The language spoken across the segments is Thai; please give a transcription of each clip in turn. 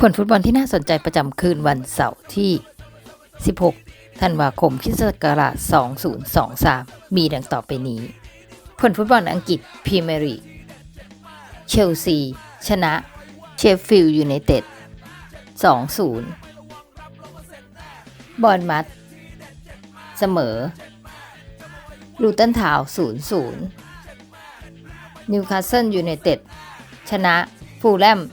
ผลฟุตบอลที่น่าสนใจประจำคืนวันเสาร์ที่ 16 ธันวาคมคริสตศักราช 2023 มีดังต่อไปนี้ ผลฟุตบอลอังกฤษพรีเมียร์ลีกเชลซี ชนะ เชฟฟิลด์ยูไนเต็ด 2-0 บอลมัด เสมอ ลูตันทาว 0-0 นิวคาสเซิลยูไนเต็ด ชนะ ฟูลแลม 3-0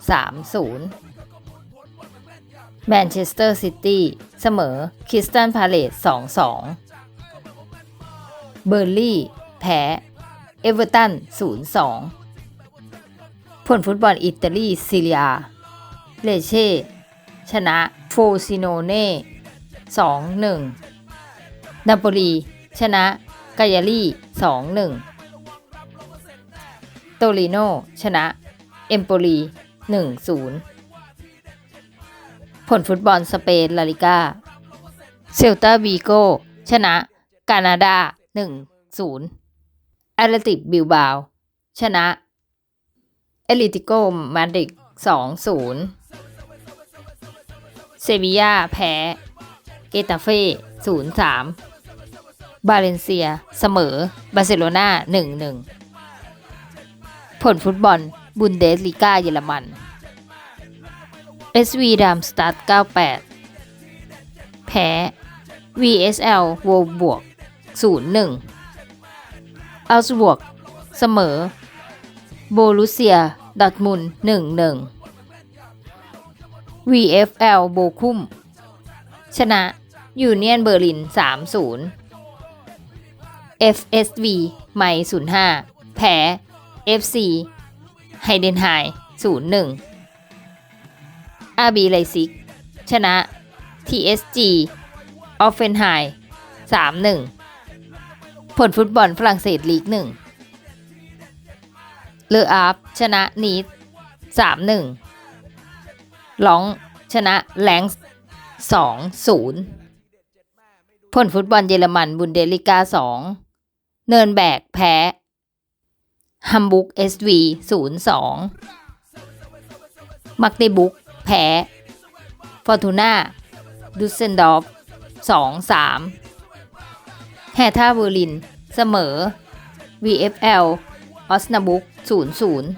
แมนเชสเตอร์ซิตี้เสมอคริสตันพาเลต2-2 เบอร์ลี่แพ้ เอเวอร์ตัน 0-2 ผลฟุตบอลอิตาลีซีเรียเลเช่ ชนะโฟซิโนเน่2-1 นาโปลี ชนะกายาลี2-1 โตริโน ชนะ เอมโปลี 1-0 ลฟุตบอลสเปนลาลิกาเซลตาวีโกชนะกานาดา 1-0แอตเลติกบิลบาว ชนะเอลิติโกมาดริด2-0 เซบียาแพ้ เกตาเฟ่ 0-3 บาเลนเซีย เสมอ บาร์เซโลนา1-1 ผลฟุตบอลบุนเดสลีกาเยอรมัน SV ดามสตัด98 แพ้ VSL โวบวก 01อัลสบวก เสมอ โบลุเซียดอทมุน 11 VFL โบคุมชนะ ยูเนียนเบอร์ลิน 30 FSV ไม05 แพ้ FC ไฮเดนไฮ 01 RB ไลซิก ชนะ TSG ออฟเฟนไฮ3-1 ผลฟุตบอลฝรั่งเศสลีก 1 เลออาฟชนะนีด3-1 ลองชนะแลงส์2-0 ผลฟุตบอลเยอรมันบุนเดลิกา 2 เนินแบกแพ้ฮัมบุก SV 0-2มักเดบุก แพ้ฟอร์ตูน่าดุสเซนดอฟสองสามแฮท่าเบอร์ลิน เสมอ VFL ออสนาบุกศูนย์ศูนย์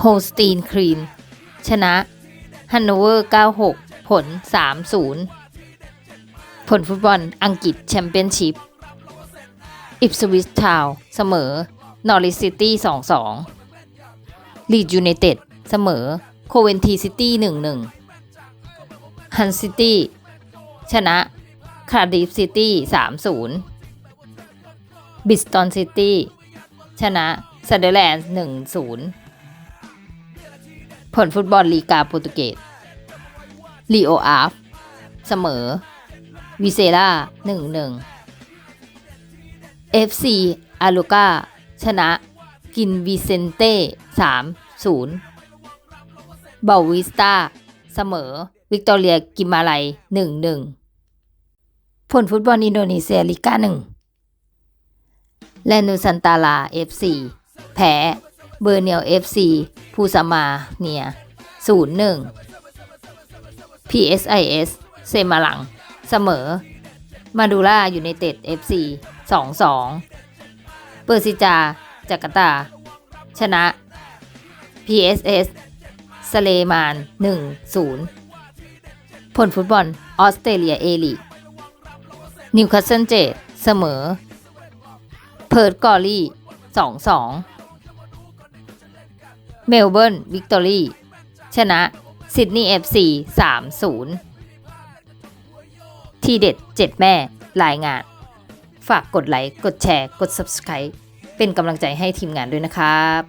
โฮสตีนครีน ชนะฮันโนเวอร์96 ผล 3-0 ผลฟุตบอลอังกฤษแชมเปี้ยนชิพอิปสวิสทาวเสมอ นอริสซิตี้ 2-2 ลีดยูไนเต็ด เสมอ โคเวนทีซิตี้หนึ่งหนึ่งฮันซิตี้ชนะคาร์ดิฟซิตี้สามศูนย์บิสตันซิตี้ชนะซันเดอร์แลนด์หนึ่งศูนย์ผลฟุตบอลลีกาโปรตุเกสลีโออาฟ เสมอ วิเซล่าหนึ่งหนึ่งเอฟซีอาลูกาชนะ กินวิเซนเต้สามศูนย์ เบาวิสตาเสมอ วิกตอเรียกิมาลัยหนึ่งหนึ่งผลฟุตบอลอินโดนีเซียลิก้าหนึ่งแลนูซันตาลาเอฟซีแพ้เบอร์เนียลเอฟซีพูซามาเนียศูนย์หนึ่ง PSIS เซมาลัง เสมอ มาดูล่ายูไนเต็ดเอฟซีสองสองเปอร์ซิจาจาการ์ตา ชนะ PSS สเลมาน 1-0 ผลฟุตบอลออสเตรเลียเอลีนิวคาสเซิลเจดเสมอ เพิร์ดกอรี่ 2-2 เมลเบิร์นวิกตอรี่ ชนะซิดนีย์เอฟซี3-0 ทีเด็ด7แม่รายงาน ฝากกดไลค์ กดแชร์ กด Subscribe เป็นกำลังใจให้ทีมงานด้วยนะครับ